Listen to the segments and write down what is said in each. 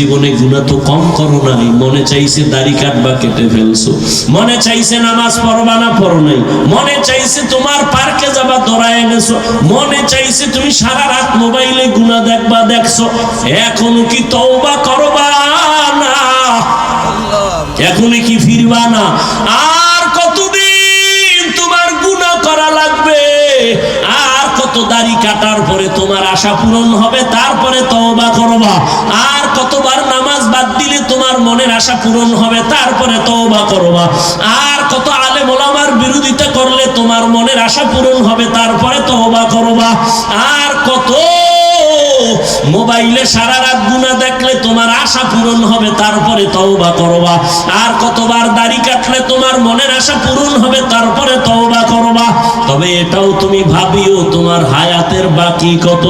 জীবনে গুণা তো কম করো নাই। মনে চাইছে দাড়ি কাটবা, কেটে ফেলছো। মনে চাইছে নামাজ পড়বা না পড়ো নাই। মনে চাইছে তোমার পার্কে যাবা দৌড়ায় এনেছো। মনে চাইছে তুমি সারা রাত মোবাইলে গুণা দেখবা, দেখছ। এখনও কি তওবা করবা না? এখনই কি ফিরবা না? আর কতদিন তোমার গুনাহ করা লাগবে? আর কত দাড়ি কাটার পরে তোমার আশা পূরণ হবে, তারপরে তওবা করবা। আর কতবার নামাজ বাদ দিলে তোমার মনের আশা পূরণ হবে, তারপরে তওবা করবা। আর কত আলেম ওলামার বিরোধিতা করলে তোমার মনের আশা পূরণ হবে, তারপরে তওবা করবা। আর কত মোবাইলে সারা রাত গুণা দেখলে তোমার আশা পূরণ হবে, তারপরে তওবা করবা। আর কতবার দাড়ি কাটলে তোমার মনের আশা পূরণ হবে, তারপরে তওবা করবা। তবে এটাও তুমি ভাবিও, তোমার হায়াতের বাকি কত?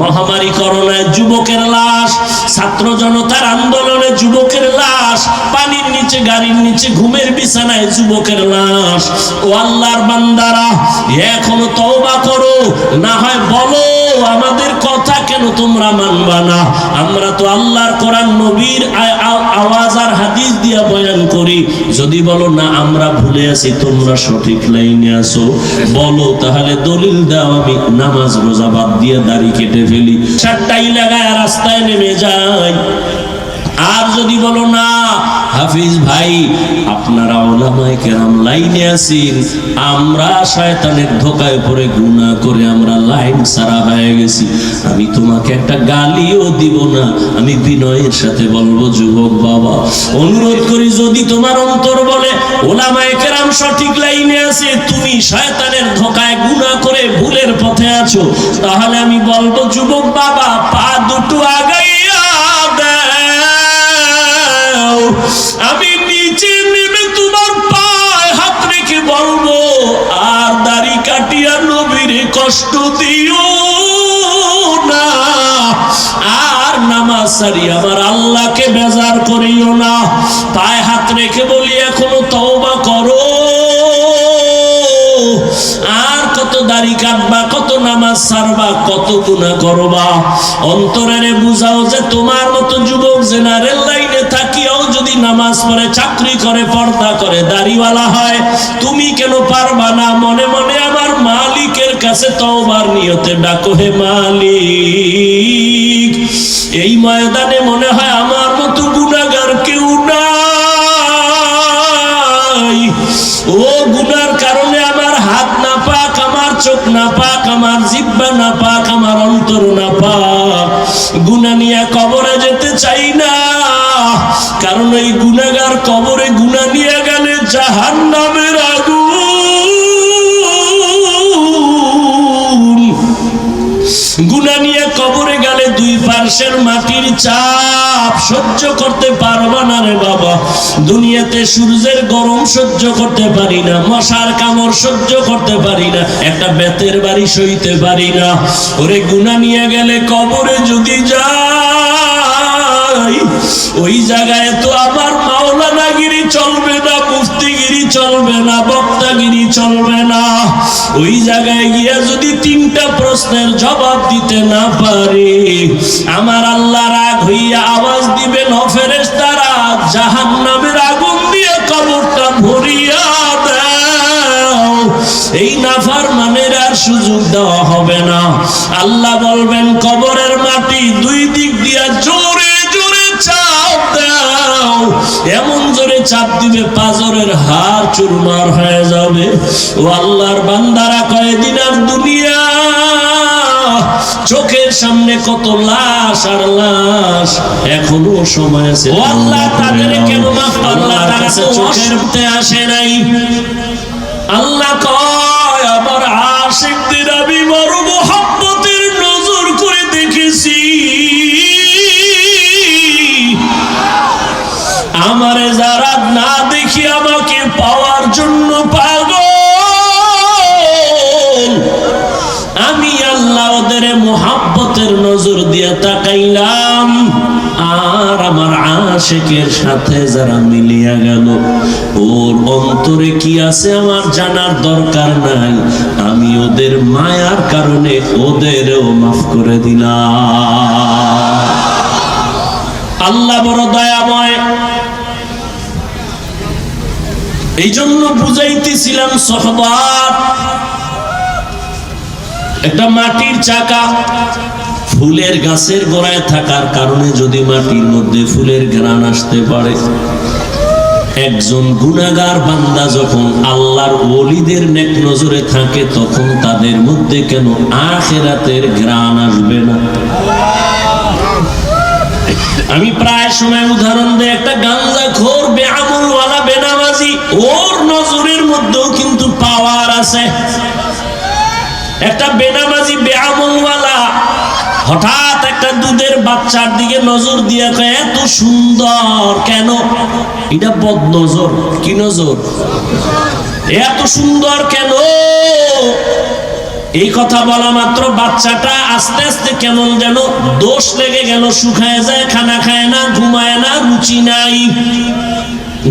মহামারী করোনায় যুবকের লাশ, ছাত্র জনতার আন্দোলনে যুবকের লাশ, পানির নিচে, গাড়ির নিচে, ঘুমের বিছানায় যুবকের লাশ। ও আল্লাহর বান্দারা, এখনও তওবা করো, না হয় বলো আমাদের কথা কেন তোমরা মানবা না? আমরা তো আল্লাহর কোরআন, নবীর আওয়াজ আর হাদিস দিয়া বয়ান করি। যদি বলো, না, আমরা ভুলে আছি, তোমরা সঠিক লাইনে আসো বলো, তাহলে দলিল দাও আমি, নামাজ রোজা বাদ দিয়ে দাড়ি কেটে ফেলি। চারটাই লাগায় রাস্তায় নেমে যাই আর যদি বলো, না হাফিজ ভাই, আপনারা ওলামায় কেরাম লাইনে আছেন, আমরা শয়তানের ধোকায় পড়ে গুনাহ করে আমরা লাইন সারা হয়ে গেছি। আমি তোমাকে একটা গালিও দিব না, আমি বিনয়ের সাথে বলব, যুবক বাবা। অনুরোধ করি, যদি তোমার অন্তর বলে, ওলামায় কেরাম সঠিক লাইনে আছে, তুমি শয়তানের ধোকায় গুনাহ করে ভুলের পথে আছো, তাহলে আমি বলব, যুবক বাবা, পা দুটো আগাইয়া নামাজ সারি আমার আল্লাহকে বেজার করিও না। পায়ে হাত রেখে বলি, এখনও তওবা করো। আর কত দাড়ি কাটবা, কত নামাজ সারবা, কত গুনাহ করবা। অন্তরেরে বুঝাও যে তোমার মতো যুবক জেনারেল লাইনে থাকিয়াও যদি নামাজ পড়ে, চাকরি করে, পর্দা করে, দাড়িওয়ালা হয়, তুমি কেন পারবা না? মনে মনে আমার মালিকের কাছে তওবার নিয়তে ডাকো হে মালিক। এই ময়দানে মনে হয় আমার মতো গুণাগার কেউ নাই। ও গুনার কারণে আমার হাত না পাক আমার চোখ না পাক আমার জিব্বা না পাক আমার অন্তর না পাক গুণা নিয়ে পার্শ্বের মাটির চাপ সহ্য করতে পারবা না রে বাবা। দুনিয়াতে সূর্যের গরম সহ্য করতে পারি না, মশার কামড় সহ্য করতে পারি না, একটা বেতের বাড়ি সইতে পারি না। ওরে গুনা নিয়ে গেলে কবরে যদি যাই, ওই জায়গায় তো আমার মাওলানাগিরি চলবে না চলবে না, বক্তাগিরি চলবে না। ওই জায়গায় গিয়া যদি তিনটা প্রশ্নের জবাব দিতে না পারে, আমার আল্লাহ রাগ হইয়া আওয়াজ দিবেন অফেরেস তারা জাহান নামের আগুন দিয়ে কবরটা ভরিয়া দাও। এই নাফার মানের আর সুযোগ দেওয়া হবে না। আল্লাহ বলবেন, কবরের মাটি দুই দিক দিয়া জোরে জোরে চাপ দাও। এমন জোরে চাপ দিবে পাজরের হার চুরমার হয়ে যাবে। ও আল্লাহর বান্দারা কয়েদিন আর দুনিয়া চোখের সামনে কত লাশ আর লাশ এখনও সময় আছে। ও আল্লাহ তাদের কেন মাফ আল্লাহ তারা চোখের আসে নাই। আল্লাহ কয় আশেকের সাথে যারা মিলিয়া গেল, ওর অন্তরে কি আছে আমার জানার দরকার নাই। আমি ওদের মায়ার কারণে ওদেরও মাফ করে দিলাম। আল্লাহ বড় দয়াময়। এই জন্য বুঝাইতেছিলাম সহবাদ একটা মাটির চাকা। ফুলের গাছের গোড়ায় থাকার কারণে যদি মাটির মধ্যে ফুলের ঘ্রাণ আসতে পারে। একজন গুনাগার বান্দা যখন আল্লাহর ওলিদের নেক নজরে থাকে, তখন তাদের মধ্যে কেন আখেরাতের ঘ্রাণ আসবে না? আমি প্রায় সময় উদাহরণ দেই, একটা গাঞ্জা খোর বেআমুলওয়ালা, বেনামাজি, ওর নজরের মধ্যেও কিন্তু পাওয়ার আছে। একটা বেনামাজি, বেআমুলওয়ালা হঠাৎ একটা দুধের বাচ্চার দিকে নজর দিয়ে এত সুন্দর, কেন? এটা বদ নজর কি নজর? এত সুন্দর কেন? এই কথা বলা মাত্র বাচ্চাটা আস্তে আস্তে কেমন যেন দোষ লেগে গেল, শুকায় যায়, খানা খায় না, ঘুমায় না, রুচি নাই।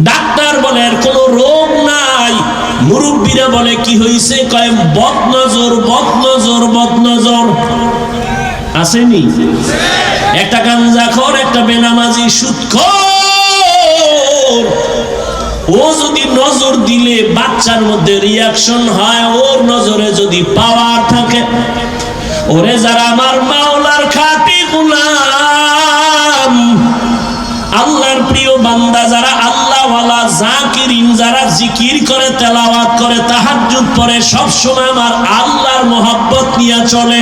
ডাক্তার বলে, আর কোনো রোগ নাই। মুরব্বীরা বলে, কি হয়েছে কয় বদ নজর বদ নজর বদ নজর আসেনি? একটা গাঞ্জাখর একটা বেনামাজি সুৎখর ও যদি নজর দিলে বাচ্চার মধ্যে রিয়াকশন হয়, ওর নজরে যদি পাওয়ার থাকে, ওরে যারা আমার মাওলার খাটি গুলাম, আল্লাহর প্রিয় বান্দা যারা আল্লাহওয়ালা যারা জিকির করে, তেলাওয়াত করে, তাহাজ্জুদ পড়ে সব সময় আমার আল্লাহর মোহাব্বত নিয়ে চলে।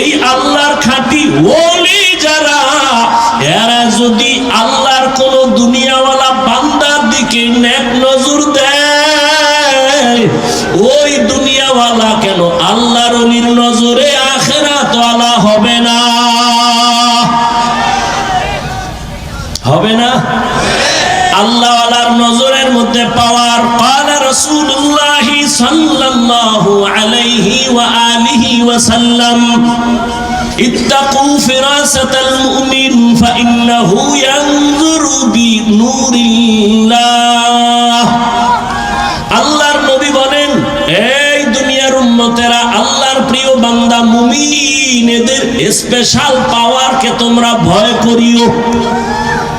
এই আল্লাহর খাঁটি ওলি যারা, এরা যদি আল্লাহর কোন দুনিয়াওয়ালা বান্দার দিকে নেক নজর দেয়, ওই দুনিয়াওয়ালা কেন আল্লাহর অলির নজরে আখেরাত ওয়ালা হবে না? হবে না? আল্লাহ আলার নজরের মধ্যে পাওয়ার পালা রাসূলুল্লাহ সাল্লাল্লাহু আলাইহি ওয়া আলিহি ওয়া সাল্লাম, ইত্তাকু ফিরাসাতাল মুমিন ফাইন্নাহু ইয়ানজুরু বিনুরিল্লাহ। আল্লাহর নবী বলেন, এই দুনিয়ার উম্মতেরা, আল্লাহর প্রিয় বান্দা মুমিন, এদের স্পেশাল পাওয়ারকে তোমরা ভয় করিও।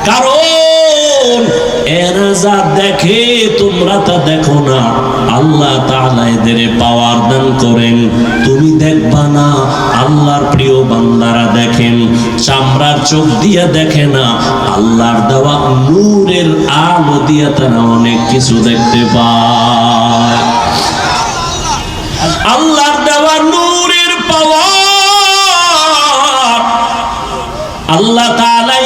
কারণ দেখে তোমরা তা দেখো না। আল্লাহ তাআলা পাওয়ার দান করেন। তুমি দেখবা না, আল্লাহর প্রিয় বান্দারা দেখেন, চামড়ার চোখ দিয়ে দেখে না, আল্লাহর দেওয়া নূরের আলো দিয়ে তারা অনেক কিছু দেখতে পায়। আল্লাহর দেওয়া নূরের পাওয়ার, আল্লাহ তাআলাই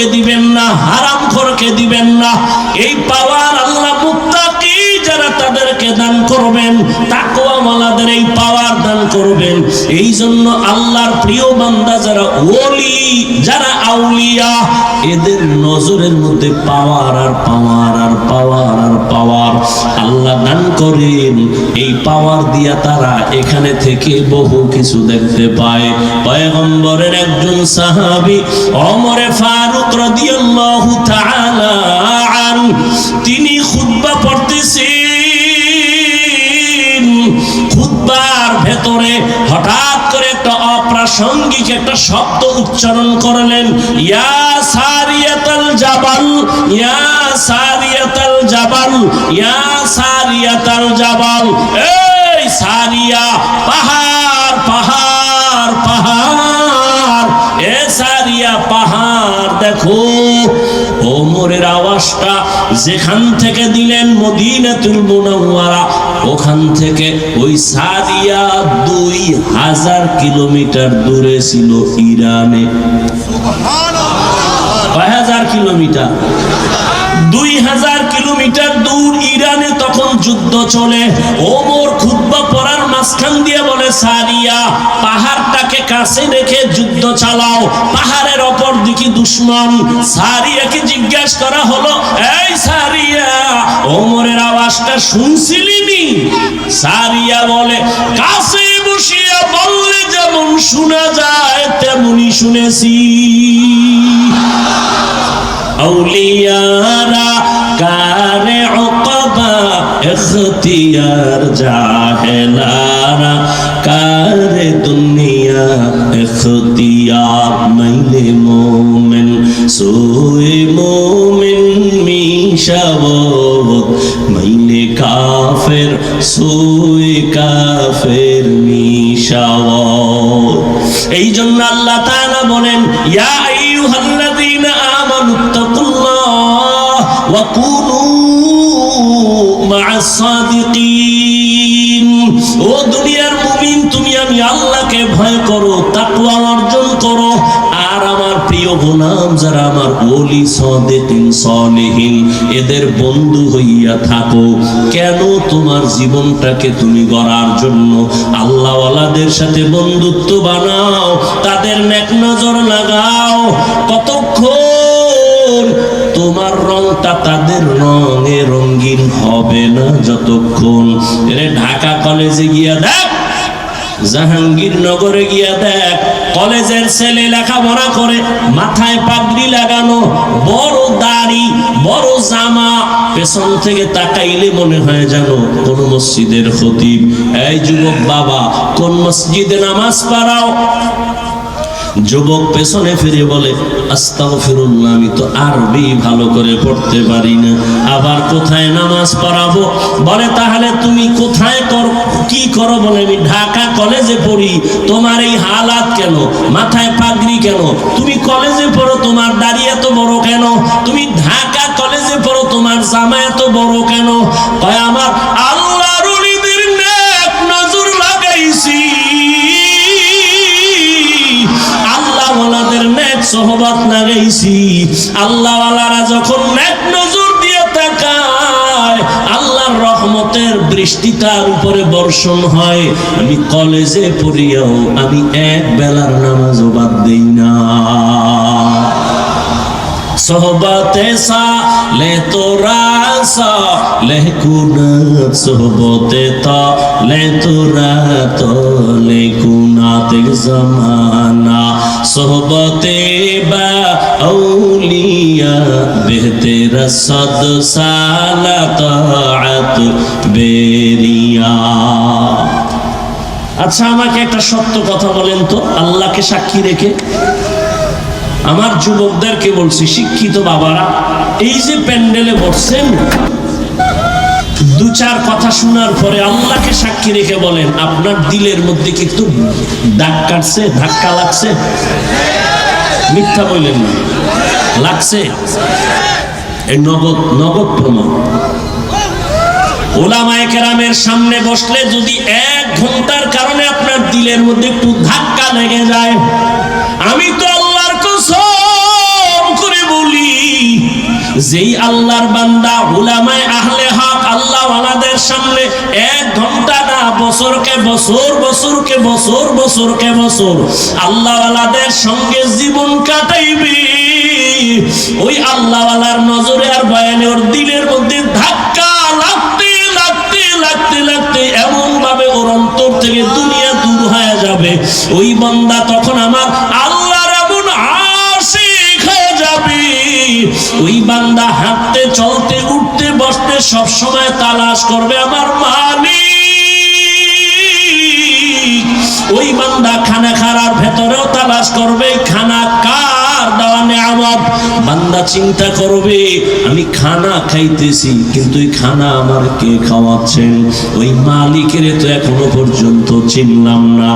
সুদখোরকে দিবেন না, হারাম খোরকে দিবেন না। এই পাওয়ার আল্লাহ মুক্তাকি যারা তাদেরকে দান করবেন তাকওয়াওয়ালাদের এই পাওয়ার দান করবেন। এই জন্য আল্লাহর প্রিয় বান্দা যারা ওলি, যারা আউলিয়া, এদের নজরের মধ্যে পাওয়ার আর পাওয়ার আর পাওয়ার আর পাওয়ার আল্লাহ দান করেন। এই পাওয়ার দিয়া তারা এখানে থেকে বহু কিছু দেখতে পায়। পয়গম্বরের একজন সাহাবী ওমরে ফারুক রাদিয়াল্লাহু তাআলা আন তিনি খুতবা পড়তেছেন খুতবার ভেতরে হঠাৎ করে একটা অপ্রাসঙ্গিক একটা শব্দ উচ্চারণ করলেন, ইয়া সারিয়াতাল জাবাল, ইয়া সারিয়াতাল জাবাল, ইয়া সারিয়াতাল জাবাল, এই সারিয়া পাহাড় পাহাড় পাহাড়। এ সারিয়া পাহাড় দেখো। ওমরের আওয়াজটা যেখান থেকে দিলেন মদিনাতুল মুনাওয়ারা, ওখান থেকে ওই সারিয়া দুই হাজার কিলোমিটার দূরে ছিল ইরানে। কয় হাজার কিলোমিটার? দুই হাজার কিলোমিটার দূর ইরানে তখন যুদ্ধ চলে। ওমর খুদ্া পড়ার মাঝখান দিয়ে বলে, সারিয়া, পাহাড়টাকে কাছে রেখে যুদ্ধ চালাও। পাহাড়ের অপর দিকে দুশ্মন। সারিয়াকে জিজ্ঞাসা করা হলো, এই সারিয়া, ওমরের আওয়াজটা শুনছিলিনি সারিয়া বলে, কাছে বসিয়া বললে যেমন শোনা যায় তেমনি শুনেছি। আউলিয়ারা কারে অকবা এখতিয়ার জাহেলারা কারে দুনিয়া এখতিয়ার মাইলে মোমেন সুই মোমেন মিশাবত মাইলে কাফের সুই কাফের মিশাবত এই জন্য আল্লাহ তাআলা বলেন, ইয়া আইয়ুহাল্লা ও দুনিয়ার মুমিন, তুমি আমি আল্লাহকে ভয় করো অর্জন করো। আর আমার প্রিয় গোলাম যারা আমার এদের বন্ধু হইয়া থাকো। কেন তোমার জীবনটাকে তুমি গড়ার জন্য আল্লাহওয়ালাদের সাথে বন্ধুত্ব বানাও, তাদের নেক নজর লাগাও। কতক্ষণ তোমার রংটা তাদের রঙে রঙিন হবে না যতক্ষণ। এরে ঢাকা কলেজে গিয়া দেখ, জাহাঙ্গীরনগরে গিয়া দেখ, কলেজের ছেলে লেখাপড়া করে, মাথায় পাগড়ি লাগানো, বড় দাড়ি, বড় জামা, পেছন থেকে তাকাইলে মনে হয় জানো কোন মসজিদের খতিব। এই যুবক বাবা, কোন মসজিদে নামাজ পড়াও? যুবক পেছনে ফিরে বলে আস্তাও ফিরুল্লাহ আমি তো আরবি ভালো করে পড়তে পারি না। আবার কোথায় নামাজ পড়াবো? বলে, তাহলে তুমি কোথায় কর, কি করো বলে আমি ঢাকা কলেজে পড়ি। তোমার এই হালাত কেন? মাথায় পাগড়ি কেন? তুমি কলেজে পড়ো, তোমার দাড়ি এত বড় কেন? তুমি ঢাকা কলেজে পড়ো, তোমার জামা এত বড় কেন? কয়, আমার আল্লাহর সোহবত লাগাইছি, আল্লাহওয়ালারা যখন নেক নজর দিয়ে তাকায়, আল্লাহর রহমতের বৃষ্টি তার উপরে বর্ষণ হয়। আমি কলেজে পড়িয়াও আমি এক বেলার নামাজও বাদ দেই না। সোহবতে তা, লে তোরা তো, লে কুনাত জমানা। সোহবতে বা আউলিয়া বেহতে রসদ সালা তাআত বেরিয়া। আচ্ছা আমাকে একটা সত্য কথা বলেন তো, আল্লাহকে সাক্ষী রেখে। আমার যুবকদেরকে বলছি, শিক্ষিত বাবারা, এই যে প্যান্ডেলে বসছেন দু চার কথা শোনার পরে আল্লাহকে সাক্ষী রেখে বলেন, আপনার দিলের মধ্যে কি একটু দাগ কাটছে, ধাক্কা লাগছে? মিথ্যা বললেন না। লাগছে? এই নগদ নগদ প্রমাণ। ওলামায়ে সামনে বসলে যদি এক ঘণ্টার কারণে আপনার দিলের মধ্যে একটু ধাক্কা লেগে যায়, আমি তো আল্লাহর কসম করে বলি, যেই আল্লাহর বান্দা উলামায়ে আহলে সামনে এক ঘণ্টা না, বছরকে বছর বছরকে বছর বছরকে বছর। আল্লাহ ওয়ালাদের সঙ্গে জীবন কাটাইবে। ওই আল্লাহ ওয়ালার নজরে আর বয়ানে ওর দিলের মধ্যে ধাক্কা লাগতে লাগতে লাগতে লাগতে এমন ভাবে ওর অন্তর থেকে দুনিয়া দূর হয়ে যাবে। ওই বান্দা তখন আমার আল্লাহর এমন আশিক হয়ে যাবে। ওই বান্দা হাঁটতে চলতে, উঠতে, বসতে সব সময় তালাশ করবে আমার মালিক। ওই বান্দা খানা খারার ভেতরেও তালাশ করবে, খানা কার বান্দা চিন্তা করবে, আমি খানা খাইতেছি, কিন্তু খানা আমার কে খাওয়াচ্ছেন? ওই মালিকের তো এখনও পর্যন্ত চিনলাম না।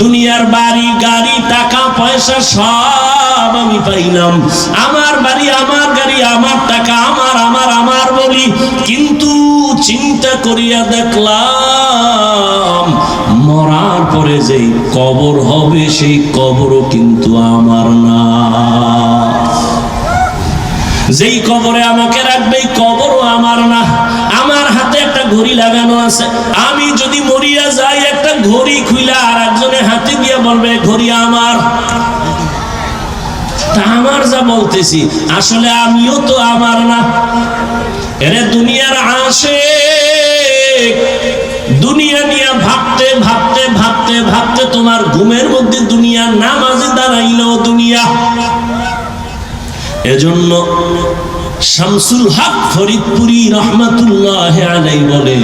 দুনিয়ার বাড়ি, গাড়ি, টাকা, পয়সা সব আমি পাইলাম। আমার বাড়ি, আমার গাড়ি, আমার টাকা, আমার আমার আমার বলি। কিন্তু চিন্তা করিয়া দেখলাম, মরার পরে যেই কবর হবে, সেই কবরও কিন্তু আমার না। যেই কবরে আমাকে রাখবে কবরও আমার না। আমার হাতে একটা ঘড়ি লাগানো আছে। আমি যদি মরিয়া যাই, একটা ঘড়ি খুইলা আর একজনের হাতে গিয়ে বলবে ঘড়ি আমার। আমার যা বলতেছি, আসলে আমিও তো আমার না। এরে দুনিয়ার আসে দুনিয়া নিয়ে ভাবতে ভাবতে ভাবতে ভাবতে তোমার ঘুমের মধ্যে দুনিয়া নামাজে দাঁড়াইলেও দুনিয়া। এজন্য শামসুল হক ফরিদপুরি রহমাতুল্লাহ আলাই বলে,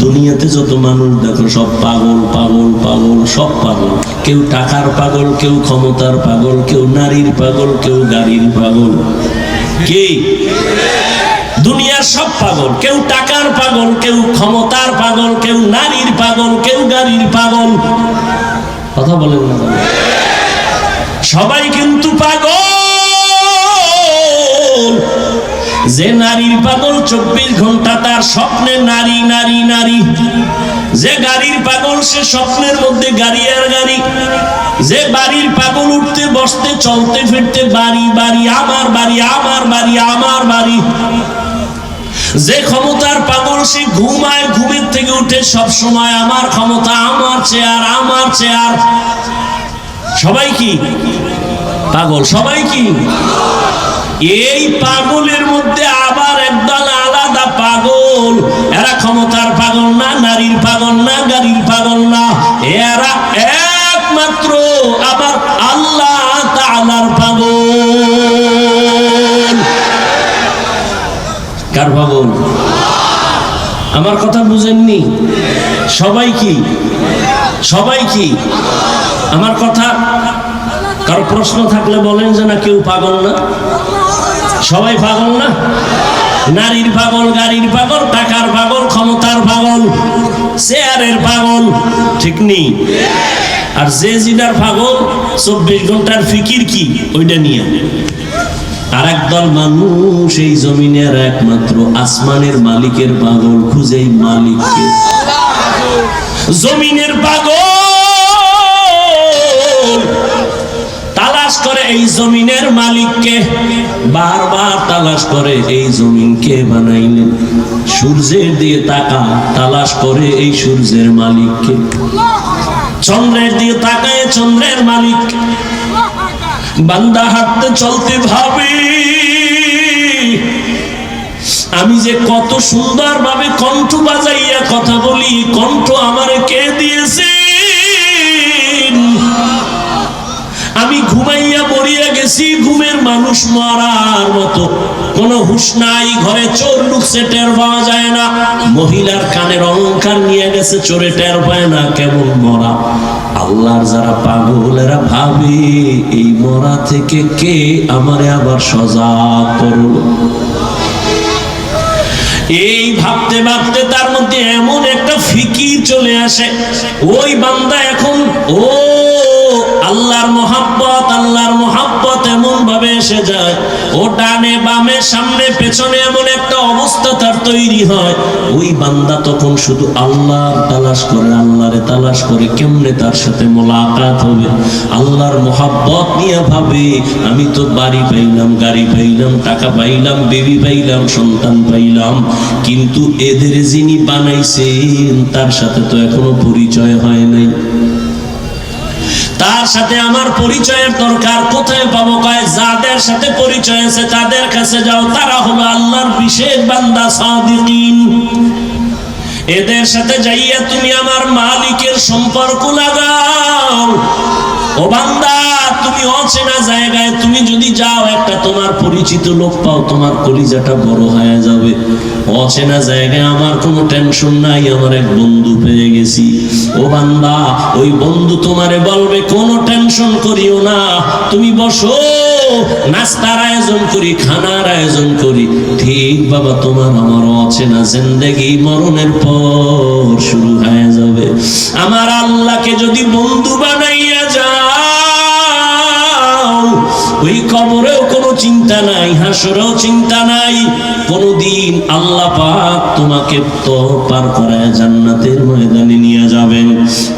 দুনিয়াতে যত মানুষ দেখো, সব পাগল পাগল পাগল, সব পাগল। কেউ টাকার পাগল, কেউ ক্ষমতার পাগল, কেউ নারীর পাগল, কেউ গাড়ির পাগল। কে? দুনিয়ার সব পাগল। কেউ টাকার পাগল, কেউ ক্ষমতার পাগল, কেউ নারীর পাগল, কেউ গাড়ির পাগল। কথা বলেন না। সবাই কিন্তু পাগল। যে নারীর পাগল চব্বিশ ঘণ্টা তার স্বপ্নে নারী নারী নারী। যে গাড়ির পাগল, সে স্বপ্নের মধ্যে গাড়ি আর গাড়ি। যে বাড়ির পাগল উঠতে, বসতে, চলতে, ফিরতে, বাড়ি বাড়ি, আমার বাড়ি আমার বাড়ি আমার বাড়ি। যে ক্ষমতার পাগল, সে ঘুমায়, ঘুমের থেকে উঠে সব সময় আমার ক্ষমতা, আমার চেয়ার আমার চেয়ার। সবাই কি? পাগল। সবাই কি? এই পাগলের মধ্যে আবার একদল আলাদা পাগল। এরা ক্ষমতার পাগল না, নারীর পাগল না, গাড়ির পাগল না। এরা একমাত্র আবার আল্লাহ তাআলার পাগল। কার পাগল? আমার কথা বুঝেননি। সবাই কি? সবাই কি? আমার কথা কারও প্রশ্ন থাকলে বলেন যে না কেউ পাগল না। সবাই পাগল না? নারীর পাগল, গাড়ির পাগল, টাকার পাগল, ক্ষমতার পাগল, চেয়ারের পাগল, ঠিক নেই? আর যে জিনার পাগল, চব্বিশ ঘণ্টার ফিকির কি? ওইটা নিয়ে। আর একদল মানুষ এই জমিনের একমাত্র আসমানের মালিকের পাগল, খুঁজেই মালিককে। জমিনের পাগল! এই জমিনের মালিককে বারবার তালাশ করে, এই জমিনকে বানাইলেন? সূর্যের দিয়ে তাকা, তালাশ করে, এই সূর্যের মালিককে। চন্দ্রের দিয়ে তাকায়, চন্দ্রের মালিক, বান্দা হাঁটতে চলতে ভাবে, আমি যে কত সুন্দর ভাবে কণ্ঠ বাজাইয়া কথা বলি, কণ্ঠ আমার কে দিয়েছে আমি ঘুমাইয়া গেছি, ঘুমের মানুষ মরার মতো। কোন হুশ নাই, ঘরে চোর ঢুকছে, টের পাওয়া যায় না। মহিলার কানের অলংকার নিয়ে গেছে, চোরে টের পায় না, কেমন মরা। আল্লাহর যারা পাগল এরা ভাবে, এই মরা থেকে কে আমারে আবার সজাগ করল এই ভাবতে ভাবতে তার মধ্যে এমন একটা ফিকির চলে আসে। ওই বান্দা এখন, ও আল্লাহর মোহাব্বত আল্লাহর মোহাব্বত। এমন ভাবে এসে যায়। ও ডানে বামে, সামনে, পেছনে এমন একটা অবস্থা তার তৈরি হয়। ওই বান্দা তখন শুধু আল্লাহর তালাশ করে, আল্লাহরে তালাশ করে, কেমনে তার সাথে মোলাকাত হবে? আল্লাহর মোহাব্বত নিয়ে ভাবে, আমি তো বাড়ি পাইলাম, গাড়ি পাইলাম, টাকা পাইলাম, বেবি পাইলাম, সন্তান পাইলাম। কিন্তু এদের যিনি বানাইছেন, তার সাথে তো এখনও পরিচয় হয় নাই। তার সাথে আমার পরিচয়ের দরকার, কোথায় পাবো কয়, যাদের সাথে পরিচয় আছে তাদের কাছে যাও। তারা হলো আল্লাহর বিশেষ বান্দা, সাদিকিন। এদের সাথে যাইয়া তুমি আমার মালিকের সম্পর্ক লাগাও। ও বান্দা, তুমি অচেনা জায়গায় তোমার পরিচিত লোক পাও, তোমার কলিজাটা বড় হয়ে যাবে। অচেনা জায়গায় আমার কোনো টেনশন নাই, আমার এক বন্ধু পেয়ে গেছি। ও বান্দা, ওই বন্ধু তোমারে বলবে, কোনো টেনশন করিও না। তুমি বসো, নাস্তার আয়োজন করি, খানার আয়োজন করি। ঠিক বাবা, তোমার আমার অচেনা জিন্দেগি মরণের পর শুরু হয়ে যাবে। আমার আল্লাহকে যদি বন্ধু বানাইয়া যাও, ওই কবরেও চিন্তা নাই, হাসরেও চিন্তা নাই। কোনদিন আল্লাহ পাক তোমাকে তো পার করায় জান্নাতের ময়দানে নিয়ে যাবেন।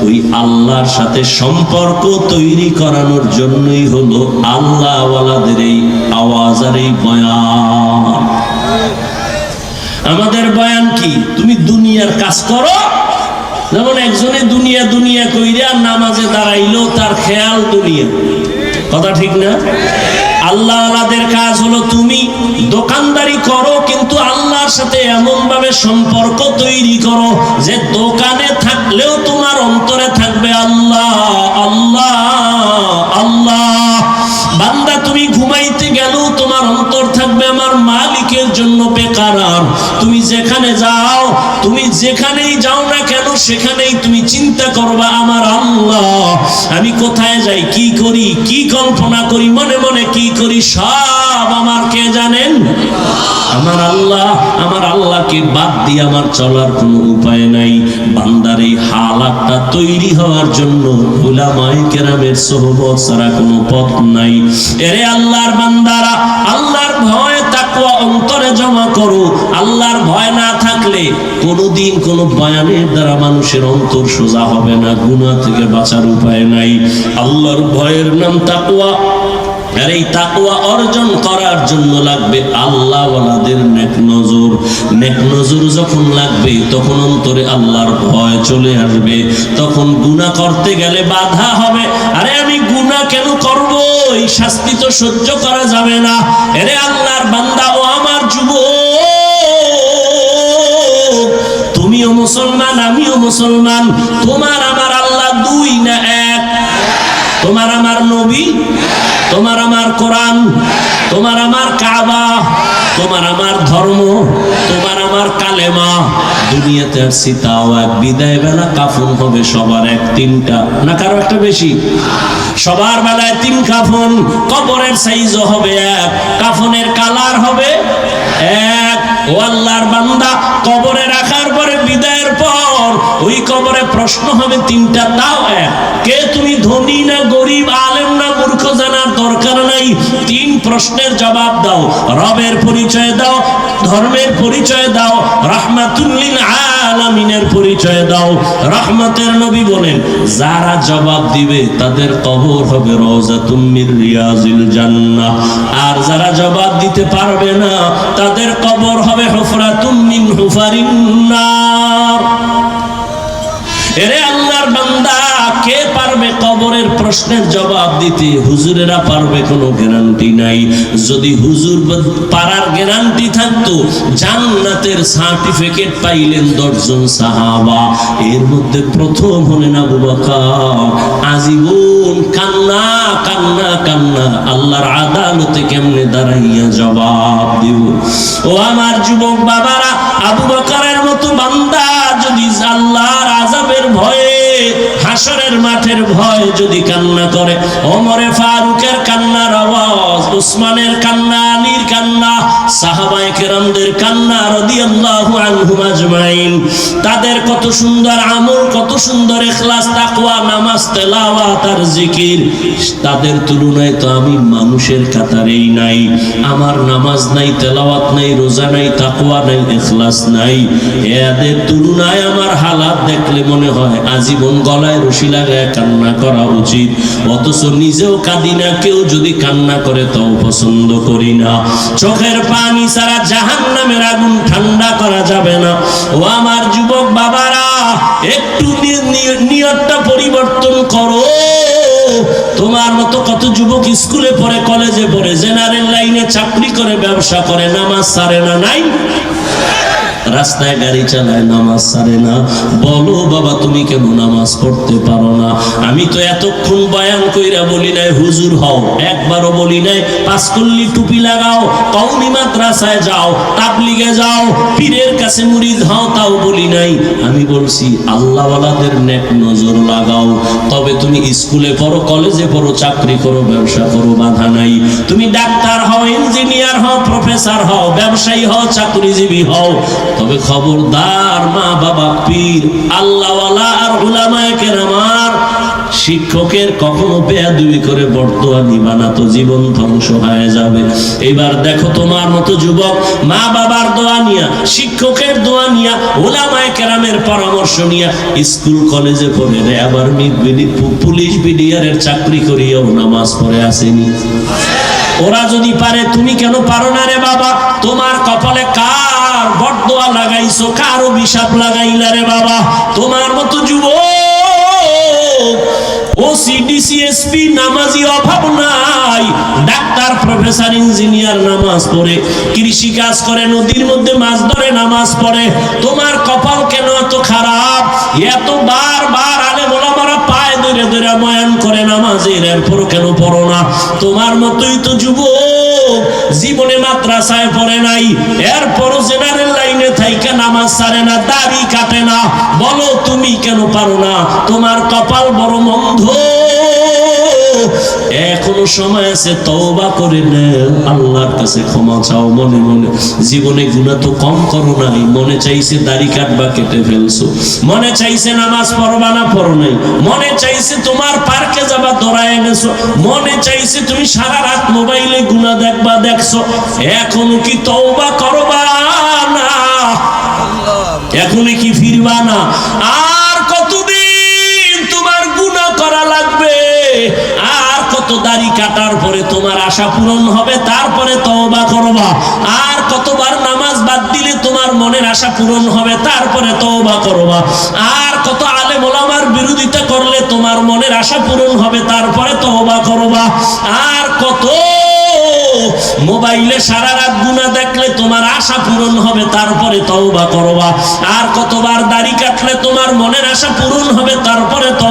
ওই আল্লাহর সাথে সম্পর্ক তৈরি করানোর জন্যই হলো আল্লাহ ওয়ালাদের এই আওয়াজ আর এই বয়ান। আমাদের বয়ান কি? তুমি দুনিয়ার কাজ করো, যেমন একজনে দুনিয়া দুনিয়া কইরা নামাজে দাঁড়াইলো তার খেয়াল দুনিয়া। কথা ঠিক না? আল্লাহ কাজ হলো তুমি দোকানদারি করো, কিন্তু আল্লাহর সাথে এমন ভাবে সম্পর্ক তৈরি করো যে দোকানে থাকলেও তোমার অন্তরে থাকবে আল্লাহ আল্লাহ। জন্য বেকারার তুমি যেখানে যাও, তুমি যেখানেই যাও না কেন, সেখানেই তুমি চিন্তা করবা, আমার আল্লাহ, আমি কোথায় যাই, কি করি, কি কল্পনা করি, মনে মনে কি করি, সব আমার কে জানেন? আমার আল্লাহ, আমার আল্লাহকে বাদ দিয়ে আমার চলার কোনো উপায় নাই। বান্দার এই হালাতটা তৈরি হওয়ার জন্য উলামায়ে কেরামের সোহবত ছাড়া কোনো পথ নাই। এরে আল্লাহর বান্দারা, আল্লাহর ভয় তাকওয়া অন্তরে জমা করো। আল্লাহর ভয় না থাকলে কোনোদিন কোনো বয়ানের দ্বারা মানুষের অন্তর সোজা হবে না, গুনাহ থেকে বাঁচার উপায় নাই। আল্লাহর ভয়ের নাম তাকওয়া। আর এই তাকওয়া অর্জন করার জন্য লাগবে নজর। নজর যখন লাগবে, তখন অন্তরে আল্লাহর ভয় চলে আসবে। তখন গুনাহ করতে গেলে বাধা হবে। আরে আমি গুনাহ কেন করব? এই শাস্তি তো সহ্য করা যাবে না। আরে আল্লাহর বান্দা যুবক তুমিও মুসলমান, আমিও মুসলমান। তোমার আমার আল্লাহ দুই না এক? তোমার আমার নবী? তোমার আমার কোরআন? তোমার আমার কাবা? তোমার আমার ধর্ম? তোমার আমার কালেমা? দুনিয়াতে এক বিদায় বেলা কাফন হবে সবার এক তিনটা। না কারও একটা বেশি? সবার বেলায় তিন কাফন, কবরের সাইজও হবে এক, কাফনের কালার হবে এক, ও আল্লাহর বান্দা, কবরে রাখার পরে বিদায়ের পর ওই কবরে প্রশ্ন হবে তিনটা, তাও এক। কে তুমি ধনী না গরিব, আলেম না মূর্খ জানার দরকার নাই? তিন প্রশ্নের জবাব দাও। রবের পরিচয় দাও, ধর্মের পরিচয় দাও। রাহমাতুল্লিল আলামিনের পরিচয় দাও। রহমতের নবী বলেন, যারা জবাব দিবে, তাদের কবর হবে রওজাতুম মির রিয়াজিল জান্নাহ। আর যারা জবাব দিতে পারবে না, তাদের কবর হবে হুফরাতুম মিন হুফারিন এরে আল্লাহর বান্দা কে পারবে কবরের প্রশ্নের জবাব দিতে? হুজুরেরা পারবে কোনো গ্যারান্টি নাই। যদি হুজুর পারার গ্যারান্টি থাকতো, জান্নাতের সার্টিফিকেট পাইলেন দশজন সাহাবা। এর মধ্যে প্রথম হলেন আবু বকর। আজীবন কান্না কান্না কান্না। আল্লাহর আদালতে কেমনে দাঁড়াইয়া জবাব দিব? ও আমার যুবক বাবারা, আবু বকরের হাসরের মাঠের ভয় যদি কান্না করে। ওমরে ফারুকের কান্নার আওয়াজ, উসমানের কান্না, আলীর কান্না, সাহাবায়ে কেরামদের কান্না রাদিয়াল্লাহু আনহুম আজমাইন। তাদের কত সুন্দর আমল, কত সুন্দর ইখলাস তাকওয়া, নামাজ, তেলাওয়াত আর জিকির। তাদের তুলনায় তো আমি মানুষের কাতারেই নাই। আমার নামাজ নাই, তেলাওয়াত নাই, রোজা নাই, তাকওয়া নাই ইখলাস নাই। এদের তুলনায় আমার হালাত দেখলে মনে হয় আজীবন গলায় রশি লাগায় কান্না করা উচিত। অথচ নিজেও কাঁদি না, কেউ যদি কান্না করে তাও পছন্দ করি না। চোখের পানি ছাড়া জাহান নামের আগুন ঠান্ডা করা যাবে না। ও আমার যুবক বাবারা, একটু নিয়তটা পরিবর্তন করো। তোমার মতো কত যুবক স্কুলে পড়ে, কলেজে পড়ে, জেনারেল লাইনে চাকরি করে, ব্যবসা করে, নামাজ সারে না নাই? রাস্তায় গাড়ি চালায়, নামাজ সারে না। বলো, বাবা, তুমি কেন নামাজ পড়তে পারো না? আমি তো এতক্ষণ বয়ান কইরা বলি নাই, হুজুর হও। একবারও বলি নাই পাঁচকল্লি টুপি লাগাও, কওমি মাদ্রাসায় যাও, তাবলিগে যাও, পীরের কাছে মুরিদ হও, তাও বলি নাই। আমি বলছি, আল্লাহওয়ালাদের নেক নজর লাগাও। তবে তুমি স্কুলে পড়ো, কলেজে পড়ো, চাকরি করো, ব্যবসা করো, বাধা নাই। তুমি ডাক্তার হও, ইঞ্জিনিয়ার হও, প্রফেসর হও, ব্যবসায়ী হও, চাকরিজীবী হও। তবে খবরদার মা বাবা পীর, আল্লাহওয়ালা আর উলামায়ে কেরামার শিক্ষকের কখনো বেয়াদুবি করে বর্তোয়া নিবা না তো জীবন ধ্বংস হয়ে যাবে। এবার দেখো তোমার মতো যুবক, মা বাবার দোয়া নিয়া, শিক্ষকের দোয়া নিয়া ওলামায় কেরামের পরামর্শ নিয়া স্কুল, কলেজে পড়ে রে। আবার পুলিশ বিডিআরের চাকরি করিয়াও নামাজ পড়ে আসেনি। ওরা যদি পারে, তুমি কেন পারো না রে বাবা? তোমার কপালে কার বটদোয়া লাগাইছো? লাগাইলা রে বাবা? তোমার মতো সিডিসিএসপি নামাজি অভাব নাই। ডাক্তার, প্রফেসর, ইঞ্জিনিয়ার নামাজ পড়ে। কৃষি কাজ করে, নদীর মধ্যে মাছ ধরে, নামাজ পড়ে। তোমার কপাল কেন এত খারাপ? এত বার বার আলে বলা মারা পায়ে ধরে ধরে ময়ান করে নামাজের এরপর কেন পড়ো না? তোমার মতোই তো যুবক। জীবনে মাদ্রাসায় পড়ে নাই। এরপরও জেনারেল লাইনে থাইকা নামাজ সারে না, দাড়ি কাটে না। বলো, তুমি কেন পারো না? তোমার কপাল বড় মন্ধ এখনও সময় আছে, তওবা করে নেও। আল্লাহর কাছে ক্ষমা চাও, মনে মনে। জীবনে গুনাহ তো কম করো নাই, মনে চাইছে দাড়ি কাটবা, কেটে ফেলছো। মনে চাইছে নামাজ পড়বা না পড়ো নাই, মনে চাইছে তোমার পার্কে যাবা দৌড়ায় এনেছো। মনে চাইছে তুমি সারা রাত মোবাইলে গুনাহ দেখবা, দেখছ। এখনও কি তওবা করবা না? এখনই কি ফিরবা না? আর দাড়ি কাটার পরে তোমার আশা পূরণ হবে, তারপরে তওবা করবা। আর কতবার নামাজ বাদ দিলে তোমার মনের আশা পূরণ হবে, তারপরে তওবা করবা। আর কত আলেম ওলামার বিরোধিতা করলে তোমার মনের আশা পূরণ হবে, তারপরে তওবা করবা। আর কত মোবাইলে সারা রাত গুণা দেখলে তোমার আশা পূরণ হবে, তারপরে তওবা করবা। আর কতবার দাড়ি কাটলে তোমার মনের আশা পূরণ হবে, তারপরে তওবা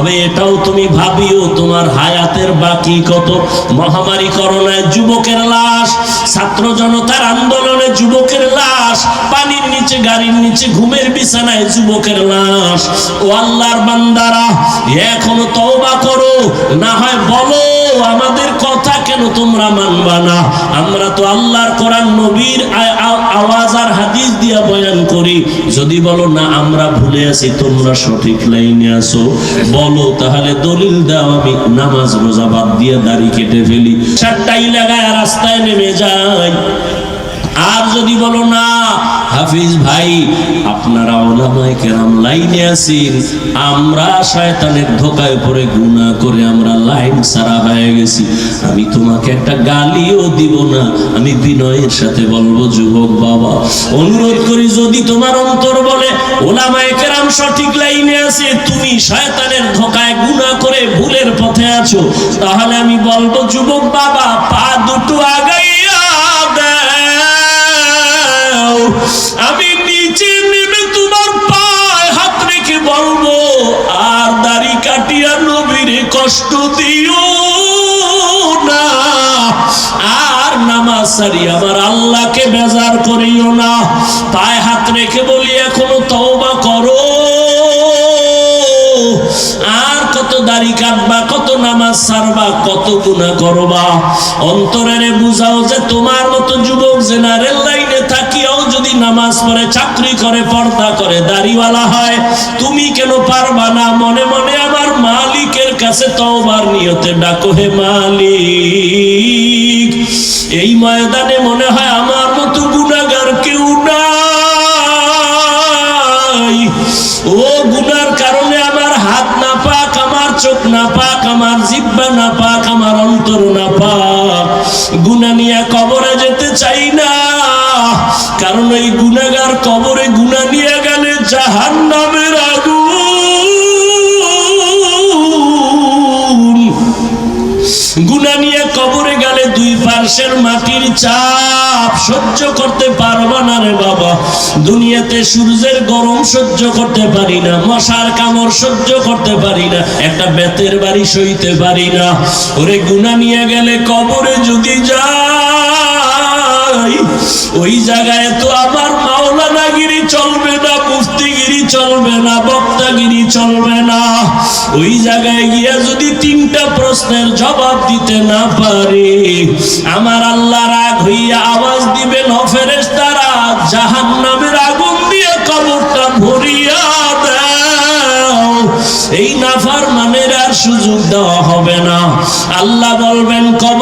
তবে এটাও তুমি ভাবিও, তোমার হায়াতের বাকি কত? মহামারী করোনায় যুবকের লাশ, ছাত্র জনতার আন্দোলনে যুবকের লাশ, পানির নিচে, গাড়ির নিচে, ঘুমের বিছানায় যুবকের লাশ। ও আল্লাহর বান্দারা, এখনও তওবা করো, না হয় বলো আমাদের কথা কেন তোমরা মানবা না? আমরা তো আল্লাহর কোরআন, নবীর আওয়াজ আর হাদিস দিয়া বয়ান করি। যদি বলো, না, আমরা ভুলে আছি, তোমরা সঠিক লাইনে আসো বলো, তাহলে দলিল দাও, আমি নামাজ রোজা বাদ দিয়ে দাড়ি কেটে ফেলি। চারটাই লাগায় রাস্তায় নেমে যাই আর যদি বলো, না হাফিজ ভাই, আপনারা ওলামায়ে কেরাম লাইনে আছেন, আমরা শয়তানের ধোকায় পড়ে গুনাহ করে আমরা লাইন সারা হয়ে গেছি। আমি তোমাকে একটা গালিও দিব না, আমি বিনয়ের সাথে বলব, যুবক বাবা। অনুরোধ করি, যদি তোমার অন্তর বলে, ওলামায়ে কেরাম সঠিক লাইনে আছে, তুমি শয়তানের ধোকায় গুনাহ করে ভুলের পথে আছো, তাহলে আমি বলব, যুবক বাবা, পা দুটো আগাইয়া সারি আমার আল্লাহকে বেজার করিও না। পায়ে হাত রেখে বলি, এখনও তওবা করো। আর কত দাড়ি কাটবা, কত নামাজ সারবা, কত গুনাহ করবা। অন্তরেরে বুঝাও যে তোমার মতো যুবক জেনারেল লাইনে থাকিয়াও যদি নামাজ পড়ে, চাকরি করে, পর্দা করে, দাড়িওয়ালা হয়, তুমি কেন পারবা না? মনে মনে আমার মালিকের কাছে তওবার নিয়তে ডাকো, হে মালিক এই ময়দানে মনে হয় আমার মতো গুণাগার কেউ নাই। ও গুনার কারণে আমার হাত না পাক, আমার চোখ না পাক, আমার জিব্বা না পাক, আমার অন্তর না পাক। গুনা নিয়ে কবরে যেতে চাই না, কারণ ওই গুনাগার দুই মাটির চাপ সহ্য করতে পারবা না রে বাবা। দুনিয়াতে সূর্যের গরম সহ্য করতে পারি না, মশার কামড় সহ্য করতে পারি না, একটা বেতের বাড়ি সইতে পারি না। ওরে গুনা নিয়ে গেলে কবরে যদি যাই, ওই জায়গায় তো আমার মাওলানাগিরি চলবে না মুফতিগিরি চলবে না, বক্তাগিরি চলবে না। ওই জায়গায় গিয়ে যদি তিনটা প্রশ্নের জবাব দিতে না পারে, আমার আল্লাহ রাগ হইয়া আওয়াজ দিবেন অফেরেস তারা জাহান নামের আগুন দিয়ে কবরটা ভরিয়া দাও। এই নাফার মানের আর সুযোগ দেওয়া হবে না। আল্লাহ বলবেন কবরের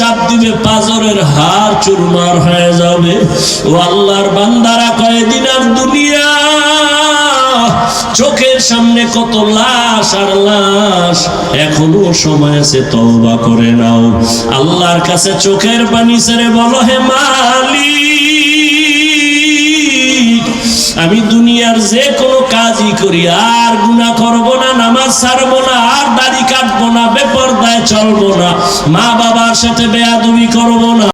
চাপ দিবে পাজরের হার চুরমার হয়ে যাবে। ও আল্লাহর বান্দারা কয়েদিন আর দুনিয়া, চোখের সামনে কত লাশ আর লাশ, এখনও সময় আছে, তওবা করে নাও। আল্লাহর কাছে চোখের পানি ছেড়ে বলো, হে মালিক আমি দুনিয়ার যে কোনো কাজই করি, আর গুণা করব না, নামাজ ছাড়বো না, আর দাড়ি কাটবো না, বেপরদায় চলবো না মা বাবার সাথে বেয়াদুমি করব না।